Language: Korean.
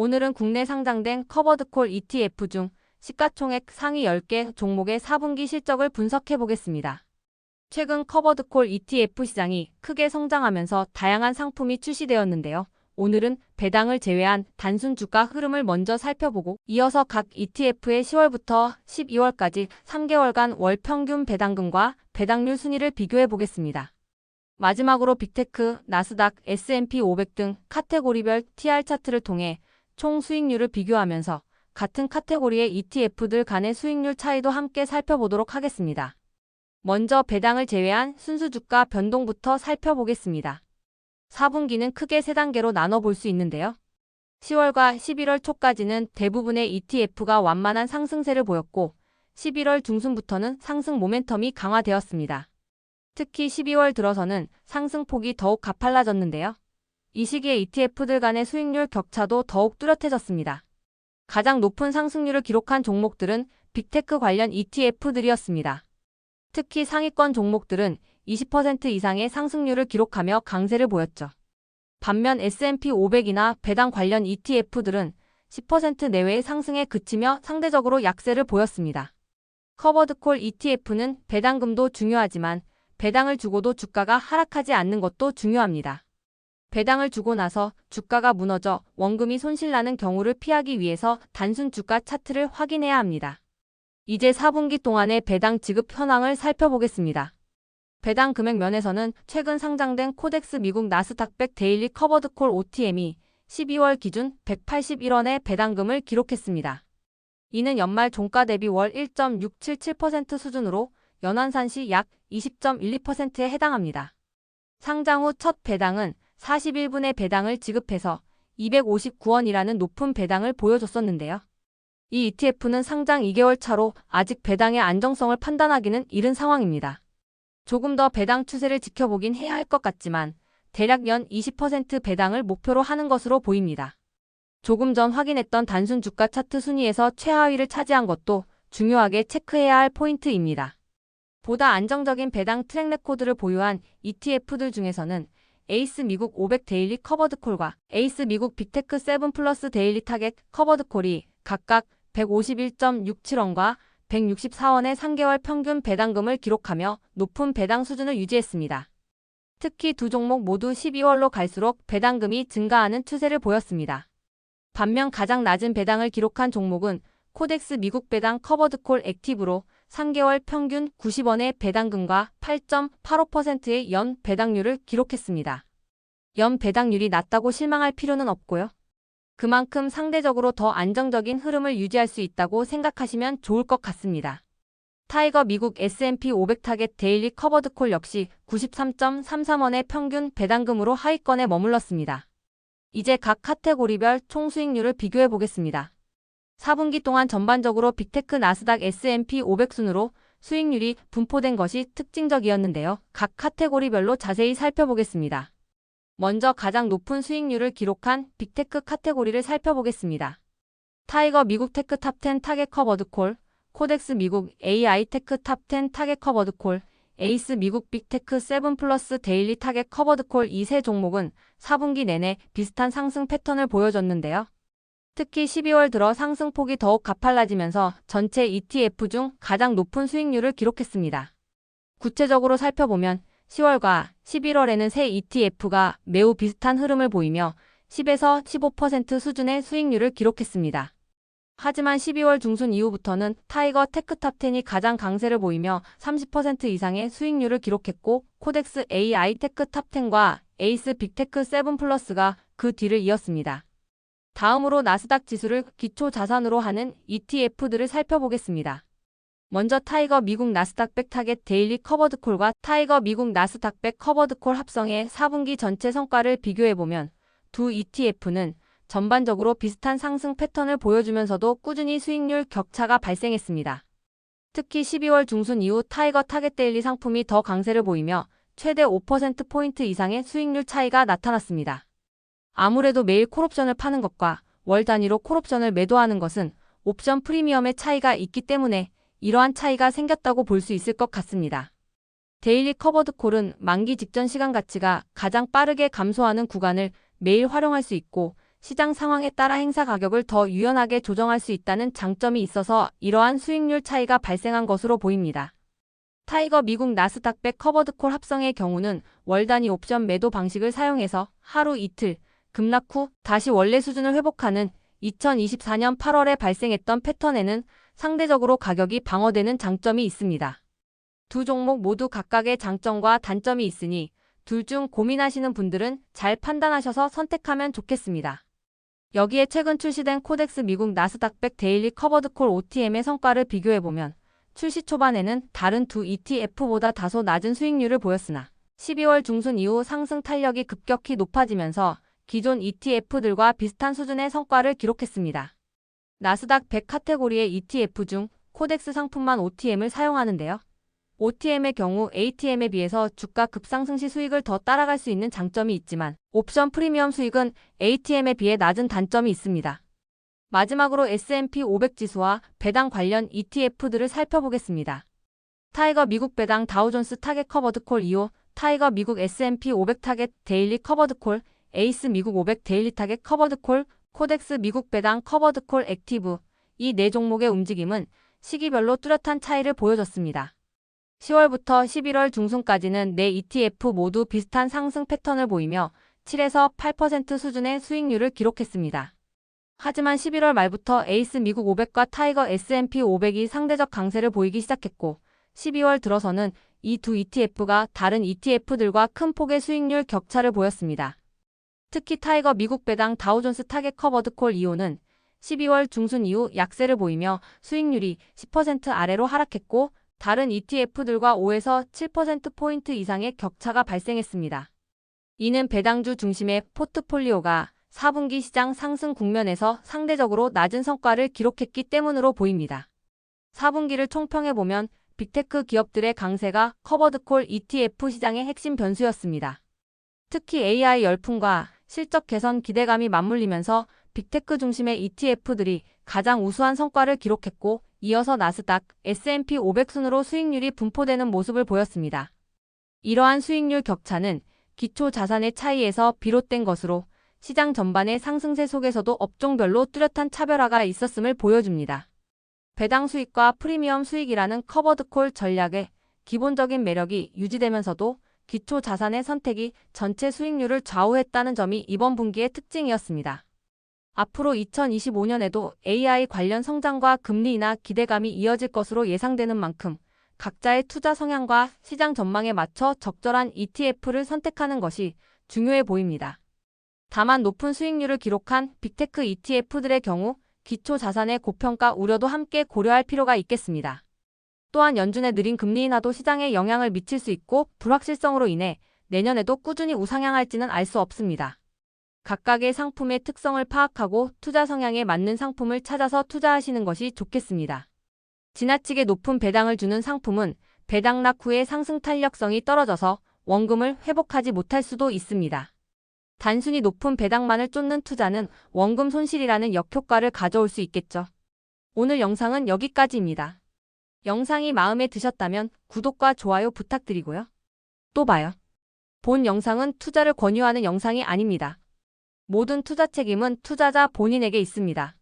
오늘은 국내 상장된 커버드콜 ETF 중 시가총액 상위 10개 종목의 4분기 실적을 분석해 보겠습니다. 최근 커버드콜 ETF 시장이 크게 성장하면서 다양한 상품이 출시되었는데요. 오늘은 배당을 제외한 단순 주가 흐름을 먼저 살펴보고 이어서 각 ETF의 10월부터 12월까지 3개월간 월 평균 배당금과 배당률 순위를 비교해 보겠습니다. 마지막으로 빅테크, 나스닥, S&P 500 등 카테고리별 TR 차트를 통해 총 수익률을 비교하면서 같은 카테고리의 ETF들 간의 수익률 차이도 함께 살펴보도록 하겠습니다. 먼저 배당을 제외한 순수 주가 변동부터 살펴보겠습니다. 4분기는 크게 세 단계로 나눠 볼 수 있는데요. 10월과 11월 초까지는 대부분의 ETF가 완만한 상승세를 보였고 11월 중순부터는 상승 모멘텀이 강화되었습니다. 특히 12월 들어서는 상승폭이 더욱 가팔라졌는데요. 이 시기에 ETF들 간의 수익률 격차도 더욱 뚜렷해졌습니다. 가장 높은 상승률을 기록한 종목들은 빅테크 관련 ETF들이었습니다. 특히 상위권 종목들은 20% 이상의 상승률을 기록하며 강세를 보였죠. 반면 S&P 500이나 배당 관련 ETF들은 10% 내외의 상승에 그치며 상대적으로 약세를 보였습니다. 커버드콜 ETF는 배당금도 중요하지만 배당을 주고도 주가가 하락하지 않는 것도 중요합니다. 배당을 주고 나서 주가가 무너져 원금이 손실나는 경우를 피하기 위해서 단순 주가 차트를 확인해야 합니다. 이제 4분기 동안의 배당 지급 현황을 살펴보겠습니다. 배당 금액 면에서는 최근 상장된 코덱스 미국 나스닥백 데일리 커버드콜 OTM이 12월 기준 181원의 배당금을 기록했습니다. 이는 연말 종가 대비 월 1.677% 수준으로 연환산시 약 20.12%에 해당합니다. 상장 후 첫 배당은 41분의 배당을 지급해서 259원이라는 높은 배당을 보여줬었는데요. 이 ETF는 상장 2개월 차로 아직 배당의 안정성을 판단하기는 이른 상황입니다. 조금 더 배당 추세를 지켜보긴 해야 할 것 같지만 대략 연 20% 배당을 목표로 하는 것으로 보입니다. 조금 전 확인했던 단순 주가 차트 순위에서 최하위를 차지한 것도 중요하게 체크해야 할 포인트입니다. 보다 안정적인 배당 트랙 레코드를 보유한 ETF들 중에서는 에이스 미국 500 데일리 커버드콜과 에이스 미국 빅테크 7 플러스 데일리 타겟 커버드콜이 각각 151.67원과 164원의 3개월 평균 배당금을 기록하며 높은 배당 수준을 유지했습니다. 특히 두 종목 모두 12월로 갈수록 배당금이 증가하는 추세를 보였습니다. 반면 가장 낮은 배당을 기록한 종목은 코덱스 미국 배당 커버드콜 액티브로 3개월 평균 90원의 배당금과 8.85%의 연 배당률을 기록했습니다. 연 배당률이 낮다고 실망할 필요는 없고요. 그만큼 상대적으로 더 안정적인 흐름을 유지할 수 있다고 생각하시면 좋을 것 같습니다. 타이거 미국 S&P 500 타겟 데일리 커버드콜 역시 93.33원의 평균 배당금으로 하위권에 머물렀습니다. 이제 각 카테고리별 총 수익률을 비교해 보겠습니다. 4분기 동안 전반적으로 빅테크 나스닥 S&P 500 순으로 수익률이 분포된 것이 특징적이었는데요. 각 카테고리별로 자세히 살펴보겠습니다. 먼저 가장 높은 수익률을 기록한 빅테크 카테고리를 살펴보겠습니다. 타이거 미국 테크 탑10 타겟 커버드콜, 코덱스 미국 AI 테크 탑10 타겟 커버드콜, 에이스 미국 빅테크 7 플러스 데일리 타겟 커버드콜 이 세 종목은 4분기 내내 비슷한 상승 패턴을 보여줬는데요. 특히 12월 들어 상승폭이 더욱 가팔라지면서 전체 ETF 중 가장 높은 수익률을 기록했습니다. 구체적으로 살펴보면 10월과 11월에는 새 ETF가 매우 비슷한 흐름을 보이며 10에서 15% 수준의 수익률을 기록했습니다. 하지만 12월 중순 이후부터는 타이거 테크탑 10이 가장 강세를 보이며 30% 이상의 수익률을 기록했고 코덱스 AI 테크 탑 10과 에이스 빅테크 7 플러스가 그 뒤를 이었습니다. 다음으로 나스닥 지수를 기초 자산으로 하는 ETF들을 살펴보겠습니다. 먼저 타이거 미국 나스닥 백 타겟 데일리 커버드콜과 타이거 미국 나스닥 백 커버드콜 합성의 4분기 전체 성과를 비교해보면 두 ETF는 전반적으로 비슷한 상승 패턴을 보여주면서도 꾸준히 수익률 격차가 발생했습니다. 특히 12월 중순 이후 타이거 타겟 데일리 상품이 더 강세를 보이며 최대 5%포인트 이상의 수익률 차이가 나타났습니다. 아무래도 매일 콜옵션을 파는 것과 월 단위로 콜옵션을 매도하는 것은 옵션 프리미엄의 차이가 있기 때문에 이러한 차이가 생겼다고 볼 수 있을 것 같습니다. 데일리 커버드 콜은 만기 직전 시간 가치가 가장 빠르게 감소하는 구간을 매일 활용할 수 있고 시장 상황에 따라 행사 가격을 더 유연하게 조정할 수 있다는 장점이 있어서 이러한 수익률 차이가 발생한 것으로 보입니다. 타이거 미국 나스닥백 커버드콜 합성의 경우는 월 단위 옵션 매도 방식을 사용해서 하루 이틀 급락 후 다시 원래 수준을 회복하는 2024년 8월에 발생했던 패턴에는 상대적으로 가격이 방어되는 장점이 있습니다. 두 종목 모두 각각의 장점과 단점이 있으니 둘 중 고민하시는 분들은 잘 판단하셔서 선택하면 좋겠습니다. 여기에 최근 출시된 코덱스 미국 나스닥백 데일리 커버드콜 OTM의 성과를 비교해보면 출시 초반에는 다른 두 ETF보다 다소 낮은 수익률을 보였으나 12월 중순 이후 상승 탄력이 급격히 높아지면서 기존 ETF들과 비슷한 수준의 성과를 기록했습니다. 나스닥 100 카테고리의 ETF 중 코덱스 상품만 OTM을 사용하는데요. OTM의 경우 ATM에 비해서 주가 급상승 시 수익을 더 따라갈 수 있는 장점이 있지만 옵션 프리미엄 수익은 ATM에 비해 낮은 단점이 있습니다. 마지막으로 S&P 500 지수와 배당 관련 ETF들을 살펴보겠습니다. 타이거 미국 배당 다우존스 타겟 커버드 콜 2호, 타이거 미국 S&P 500 타겟 데일리 커버드 콜, 에이스 미국 500 데일리 타겟 커버드 콜, 코덱스 미국 배당 커버드 콜 액티브 이 네 종목의 움직임은 시기별로 뚜렷한 차이를 보여줬습니다. 10월부터 11월 중순까지는 네 ETF 모두 비슷한 상승 패턴을 보이며 7에서 8% 수준의 수익률을 기록했습니다. 하지만 11월 말부터 에이스 미국 500과 타이거 S&P 500이 상대적 강세를 보이기 시작했고 12월 들어서는 이 두 ETF가 다른 ETF들과 큰 폭의 수익률 격차를 보였습니다. 특히 타이거 미국 배당 다우존스 타겟 커버드 콜 2호는 12월 중순 이후 약세를 보이며 수익률이 10% 아래로 하락했고 다른 ETF들과 5에서 7%포인트 이상의 격차가 발생했습니다. 이는 배당주 중심의 포트폴리오가 4분기 시장 상승 국면에서 상대적으로 낮은 성과를 기록했기 때문으로 보입니다. 4분기를 총평해보면 빅테크 기업들의 강세가 커버드콜 ETF 시장의 핵심 변수였습니다. 특히 AI 열풍과 실적 개선 기대감이 맞물리면서 빅테크 중심의 ETF들이 가장 우수한 성과를 기록했고 이어서 나스닥, S&P 500 순으로 수익률이 분포되는 모습을 보였습니다. 이러한 수익률 격차는 기초 자산의 차이에서 비롯된 것으로 시장 전반의 상승세 속에서도 업종별로 뚜렷한 차별화가 있었음을 보여줍니다. 배당 수익과 프리미엄 수익이라는 커버드콜 전략의 기본적인 매력이 유지되면서도 기초 자산의 선택이 전체 수익률을 좌우했다는 점이 이번 분기의 특징이었습니다. 앞으로 2025년에도 AI 관련 성장과 금리 인하 기대감이 이어질 것으로 예상되는 만큼 각자의 투자 성향과 시장 전망에 맞춰 적절한 ETF를 선택하는 것이 중요해 보입니다. 다만 높은 수익률을 기록한 빅테크 ETF들의 경우 기초 자산의 고평가 우려도 함께 고려할 필요가 있겠습니다. 또한 연준의 느린 금리 인하도 시장에 영향을 미칠 수 있고 불확실성으로 인해 내년에도 꾸준히 우상향할지는 알 수 없습니다. 각각의 상품의 특성을 파악하고 투자 성향에 맞는 상품을 찾아서 투자하시는 것이 좋겠습니다. 지나치게 높은 배당을 주는 상품은 배당락 후에 상승 탄력성이 떨어져서 원금을 회복하지 못할 수도 있습니다. 단순히 높은 배당만을 쫓는 투자는 원금 손실이라는 역효과를 가져올 수 있겠죠. 오늘 영상은 여기까지입니다. 영상이 마음에 드셨다면 구독과 좋아요 부탁드리고요. 또 봐요. 본 영상은 투자를 권유하는 영상이 아닙니다. 모든 투자 책임은 투자자 본인에게 있습니다.